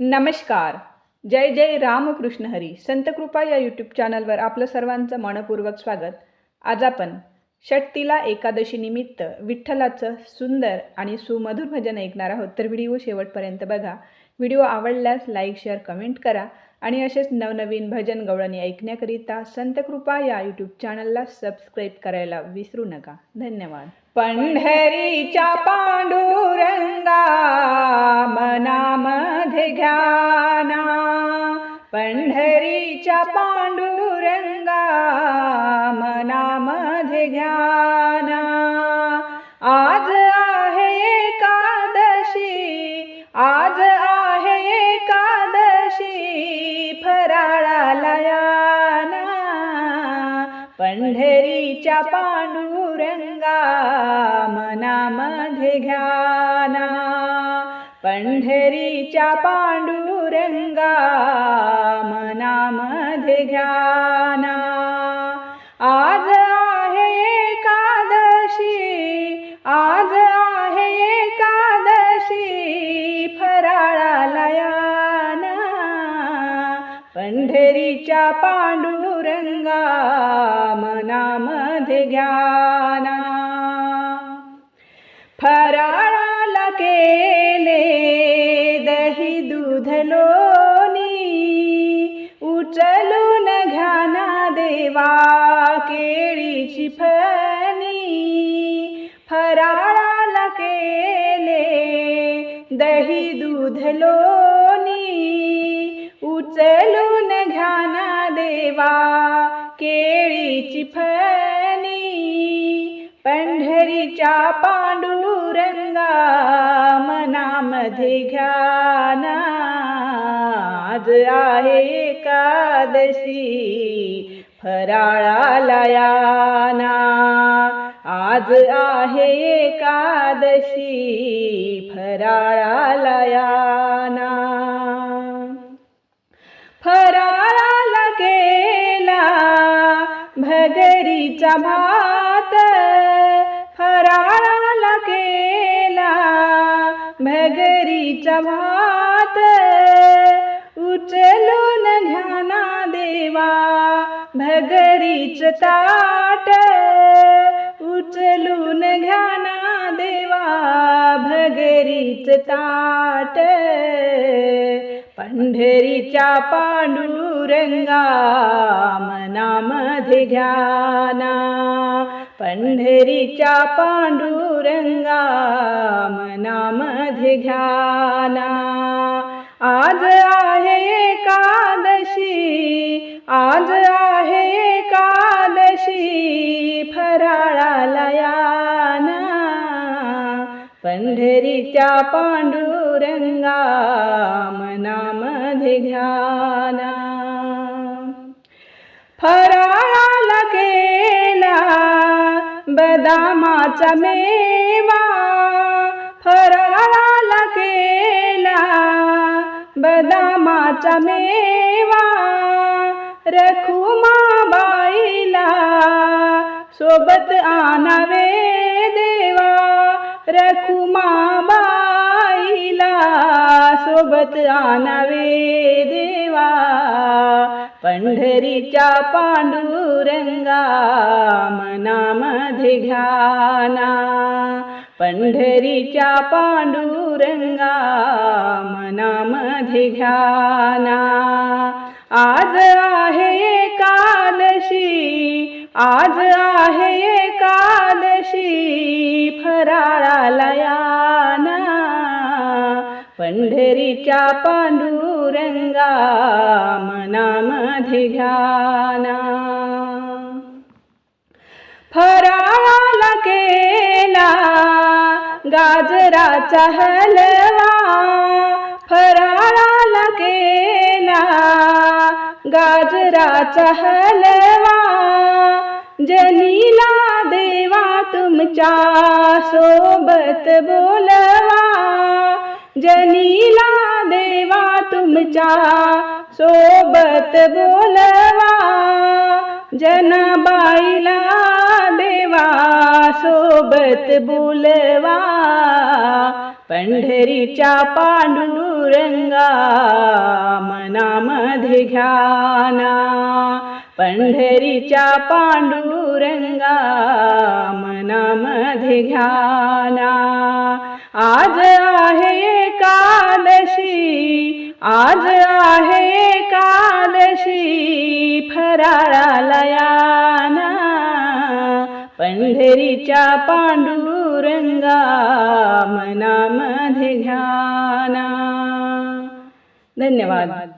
नमस्कार. जय जय रामकृष्ण हरी. संत कृपा या यूट्यूब चॅनलवर आपलं सर्वांचं मनपूर्वक स्वागत. आज आपण षटतीला एकादशी निमित्त विठ्ठलाचं सुंदर आणि सुमधुर भजन ऐकणार आहोत. तर व्हिडिओ शेवटपर्यंत बघा. व्हिडिओ आवडल्यास लाईक शेअर कमेंट करा. आणि असेच नवनवीन भजन गवळणी ऐकण्याकरिता संत कृपा या यूट्यूब चॅनलला सबस्क्राईब करायला विसरू नका. धन्यवाद. पंढरीच्या पांडुरंगा मनामध्ये घ्याना. पंढरीच्या पांडुरंगा मनामध्ये घ्याना. पंढरीच्या पांडुरंगा मनामध्ये घ्याना पंढरीच्या पांडुरंगा मनामध्ये घ्याना आज आहे एकादशी आज आहे एकादशी फराळाला पंढरीच्या पांडुरंगा मनामध्ये ज्ञाना फराळाला केले दही दूध लोणी उचलून घ्याना देवा केळीची फणी. फराळाला केले दही दूध लोणी उचलून घ्याना देवा केळीची फणी. पंढरीच्या पांडुरंगा मनामध्ये घ्याना. आज आहे एकादशी फराळाला याना. आज आहे एकादशी फराळाला याना. फराळाला गेला भगरीचा भा फराळाला केला भगरीचा भात उचलून घ्याना देवा. भगरीच ताट उचलून घ्याना देवा. भगरीच ताट पंढरीच्या पांडुरंगा मनामध्ये घ्याना. पंढरीच्या पांडुरंगा मनामध्ये घ्याना. आज आहे एकादशी आज आहे एकादशी फराळाला याना. पंढरीच्या पांडुरंगा मनामध्ये घ्याना. फर बदामाचा मेवा फराळाला केला. बदामाचा मेवा रखुमा बाईला सोबत आणावे देवा रखुमा बाईला सोबत आणावे देवा. पंढरीच्या पांडुरंगा मनामध्ये घ्याना पंढरीच्या पांडुरंगा मनामध्ये घ्याना आज आहे एकादशी आज आहे एकादशी. पंढरीच्या पांडुरंगा मनामध्ये घ्याना. फराळाला केला गाजराचा हलवा. फराळाला केला गाजराचा हलवा. जनीला देवा तुमच्यासोबत बोलवा. जनीला देवा तुमच्यासोबत बोलवा. जनबाईला देवा सोबत बोलवा. पंढरीच्या पांडुरंगा मनामध्ये घ्याना. पंढरीच्या पांडुरंगा मनामध्ये घ्याना. आज आहे आज आहे कालशी फराळाला याना पंढरीच्या पांडुरंगा मनामध्ये घ्याना. धन्यवाद.